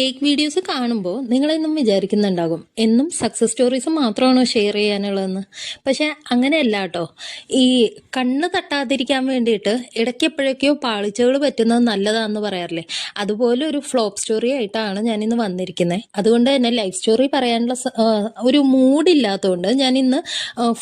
Cake videos കാണുമ്പോൾ നിങ്ങളെന്നും വിചാരിക്കുന്നുണ്ടാകും. എന്നും സക്സസ് സ്റ്റോറീസ് മാത്രമാണോ ഷെയർ ചെയ്യാനുള്ളതെന്ന്. പക്ഷെ അങ്ങനെയല്ല കേട്ടോ. ഈ കണ്ണ് തട്ടാതിരിക്കാൻ വേണ്ടിയിട്ട് ഇടയ്ക്ക് എപ്പോഴൊക്കെയോ പാളിച്ചകൾ പറ്റുന്നത് നല്ലതാണെന്ന് പറയാറില്ലേ? അതുപോലെ ഒരു ഫ്ലോപ്പ് സ്റ്റോറി ആയിട്ടാണ് ഞാനിന്ന് വന്നിരിക്കുന്നത് അതുകൊണ്ട് തന്നെ ലൈഫ് സ്റ്റോറി പറയാനുള്ള ഒരു മൂഡില്ലാത്തതുകൊണ്ട് ഞാൻ ഇന്ന്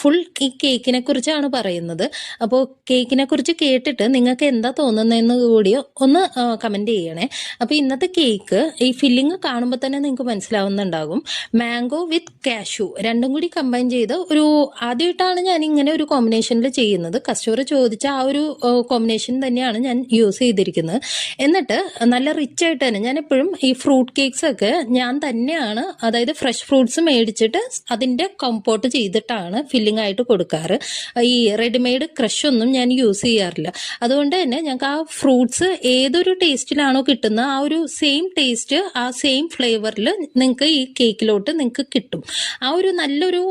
ഫുൾ ഈ കേക്കിനെ കുറിച്ചാണ് പറയുന്നത്. അപ്പോൾ കേക്കിനെ കുറിച്ച് കേട്ടിട്ട് നിങ്ങൾക്ക് എന്താ തോന്നുന്നതെന്ന് കൂടി ഒന്ന് കമന്റ് ചെയ്യണേ. അപ്പോൾ ഇന്നത്തെ കേക്ക് ഈ ഫില്ലിങ് കാണുമ്പോൾ തന്നെ നിങ്ങൾക്ക് മനസ്സിലാവുന്നുണ്ടാകും. മാംഗോ വിത്ത് കാഷ്യൂ രണ്ടും കൂടി കമ്പൈൻ ചെയ്ത് ഒരു ആദ്യമായിട്ടാണ് ഞാൻ ഇങ്ങനെ ഒരു കോമ്പിനേഷനിൽ ചെയ്യുന്നത്. കസ്റ്റമർ ചോദിച്ച ആ ഒരു കോമ്പിനേഷൻ തന്നെയാണ് ഞാൻ യൂസ് ചെയ്തിരിക്കുന്നത്. എന്നിട്ട് നല്ല റിച്ച് ആയിട്ട് തന്നെ ഞാൻ എപ്പോഴും ഈ ഫ്രൂട്ട് കേക്ക്സ് ഒക്കെ ഞാൻ തന്നെയാണ് അതായത് ഫ്രഷ് ഫ്രൂട്ട്സ് മേടിച്ചിട്ട് അതിന്റെ കമ്പോട്ട് ചെയ്തിട്ടാണ് ഫില്ലിംഗ് ആയിട്ട് കൊടുക്കാറ്. ഈ റെഡിമെയ്ഡ് ക്രഷ് ഒന്നും ഞാൻ യൂസ് ചെയ്യാറില്ല. അതുകൊണ്ട് തന്നെ ഞങ്ങൾക്ക് ആ ഫ്രൂട്ട്സ് ഏതൊരു ടേസ്റ്റിലാണോ കിട്ടുന്നത് ആ ഒരു സെയിം ടേസ്റ്റ് ആ സെയിം ഫ്ലേവറിൽ നിങ്ങൾക്ക് ഈ കേക്കിലോട്ട് നിങ്ങൾക്ക് കിട്ടും. ആ ഒരു നല്ലൊരു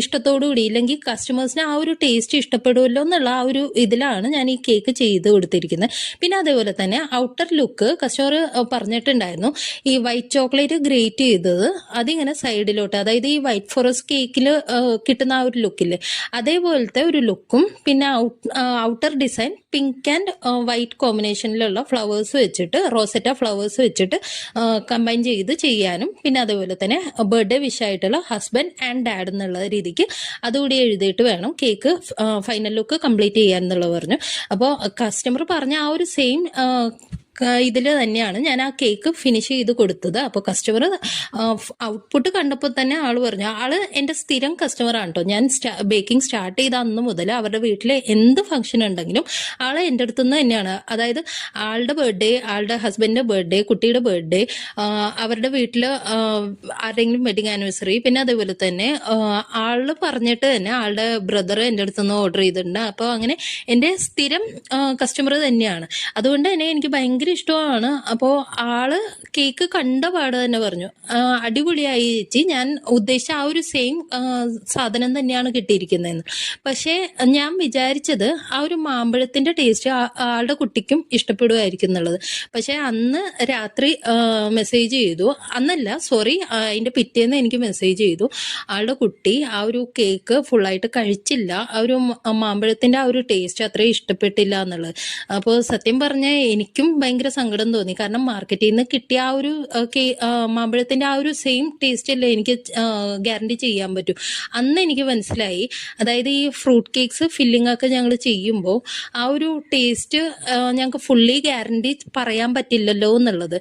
ഇഷ്ടത്തോടു കൂടി ഇല്ലെങ്കിൽ കസ്റ്റമേഴ്സിന് ആ ഒരു ടേസ്റ്റ് ഇഷ്ടപ്പെടുമല്ലോ എന്നുള്ള ആ ഒരു ഇതിലാണ് ഞാൻ ഈ കേക്ക് ചെയ്ത് കൊടുത്തിരിക്കുന്നത് പിന്നെ അതേപോലെ തന്നെ ഔട്ടർ ലുക്ക് കസ്റ്റമർ പറഞ്ഞിട്ടുണ്ടായിരുന്നു. ഈ വൈറ്റ് ചോക്ലേറ്റ് ഗ്രേറ്റ് ചെയ്തത് അതിങ്ങനെ സൈഡിലോട്ട് അതായത് ഈ വൈറ്റ് ഫോറസ്റ്റ് കേക്കിൽ കിട്ടുന്ന ആ ഒരു ലുക്കില്ലേ അതേപോലത്തെ ഒരു ലുക്കും പിന്നെ outer design pink and white കോമ്പിനേഷനിലുള്ള flowers വെച്ചിട്ട് റോസറ്റ ഫ്ലവേഴ്സ് വെച്ചിട്ട് കമ്പൈൻ ചെയ്ത് ചെയ്യാനും പിന്നെ അതുപോലെ തന്നെ ബർത്ത്ഡേ വിഷായിട്ടുള്ള ഹസ്ബൻഡ് ആൻഡ് ഡാഡ് എന്നുള്ള രീതിക്ക് അതുകൂടി എഴുതിയിട്ട് വേണം കേക്ക് ഫൈനൽ ലുക്ക് കംപ്ലീറ്റ് ചെയ്യാൻ എന്നുള്ളത് പറഞ്ഞു. അപ്പോൾ കസ്റ്റമർ പറഞ്ഞ ആ ഒരു സെയിം ഇതിൽ തന്നെയാണ് ഞാൻ ആ കേക്ക് ഫിനിഷ് ചെയ്ത് കൊടുത്തത്. അപ്പോൾ കസ്റ്റമർ ഔട്ട്പുട്ട് കണ്ടപ്പോൾ തന്നെ ആൾ പറഞ്ഞു ആൾ എന്റെ സ്ഥിരം കസ്റ്റമർ ആണ് കേട്ടോ ഞാൻ ബേക്കിംഗ് സ്റ്റാർട്ട് ചെയ്ത അന്ന് മുതൽ അവരുടെ വീട്ടിൽ എന്ത് ഫംഗ്ഷൻ ഉണ്ടെങ്കിലും ആൾ എന്റെ അടുത്ത് നിന്ന് തന്നെയാണ്. അതായത് ആളുടെ ബർത്ത്ഡേ ആളുടെ ഹസ്ബൻഡിന്റെ ബർത്ത്ഡേ കുട്ടിയുടെ ബർത്ത്ഡേ അവരുടെ വീട്ടിൽ ആരുടെങ്കിലും വെഡിങ് ആനിവേഴ്സറി പിന്നെ അതേപോലെ തന്നെ ആൾ പറഞ്ഞിട്ട് തന്നെ ആളുടെ ബ്രദർ എന്റെ അടുത്ത് നിന്ന് ഓർഡർ ചെയ്തിട്ടുണ്ട്. അപ്പോൾ അങ്ങനെ എന്റെ സ്ഥിരം കസ്റ്റമർ തന്നെയാണ്. അതുകൊണ്ട് തന്നെ എനിക്ക് ഭയങ്കര ഇഷ്ടമാണ്. അപ്പോൾ ആൾ കേക്ക് കണ്ട പാട് തന്നെ പറഞ്ഞു. അടിപൊളിയായി ചേച്ചി. ഞാൻ ഉദ്ദേശിച്ച ആ ഒരു സെയിം സാധനം തന്നെയാണ് കിട്ടിയിരിക്കുന്നതെന്ന്. പക്ഷേ ഞാൻ വിചാരിച്ചത് ആ ഒരു മാമ്പഴത്തിന്റെ ടേസ്റ്റ് ആളുടെ കുട്ടിക്കും ഇഷ്ടപ്പെടുമായിരിക്കും എന്നുള്ളത്. പക്ഷേ അന്ന് രാത്രി മെസ്സേജ് ചെയ്തു. അന്നല്ല സോറി അതിന്റെ പിറ്റേന്ന് എനിക്ക് മെസ്സേജ് ചെയ്തു. ആളുടെ കുട്ടി ആ ഒരു കേക്ക് ഫുള്ളായിട്ട് കഴിച്ചില്ല. ആ ഒരു മാമ്പഴത്തിന്റെ ആ ഒരു ടേസ്റ്റ് അത്രയും ഇഷ്ടപ്പെട്ടില്ല എന്നുള്ളത്. അപ്പോൾ സത്യം പറഞ്ഞാൽ എനിക്കും ഭയങ്കര സങ്കടം തോന്നി. കാരണം മാർക്കറ്റിൽ നിന്ന് കിട്ടിയ ആ ഒരു മാമ്പഴത്തിന്റെ ആ ഒരു സെയിം ടേസ്റ്റ് അല്ലേ എനിക്ക് ഗ്യാരണ്ടി ചെയ്യാൻ പറ്റും. അന്ന് എനിക്ക് മനസ്സിലായി. അതായത് ഈ ഫ്രൂട്ട് കേക്ക്സ് ഫില്ലിംഗ് ഒക്കെ ഞങ്ങൾ ചെയ്യുമ്പോൾ ആ ഒരു ടേസ്റ്റ് ഞങ്ങൾക്ക് ഫുള്ളി ഗ്യാരണ്ടി പറയാൻ പറ്റില്ലല്ലോ എന്നുള്ളത്.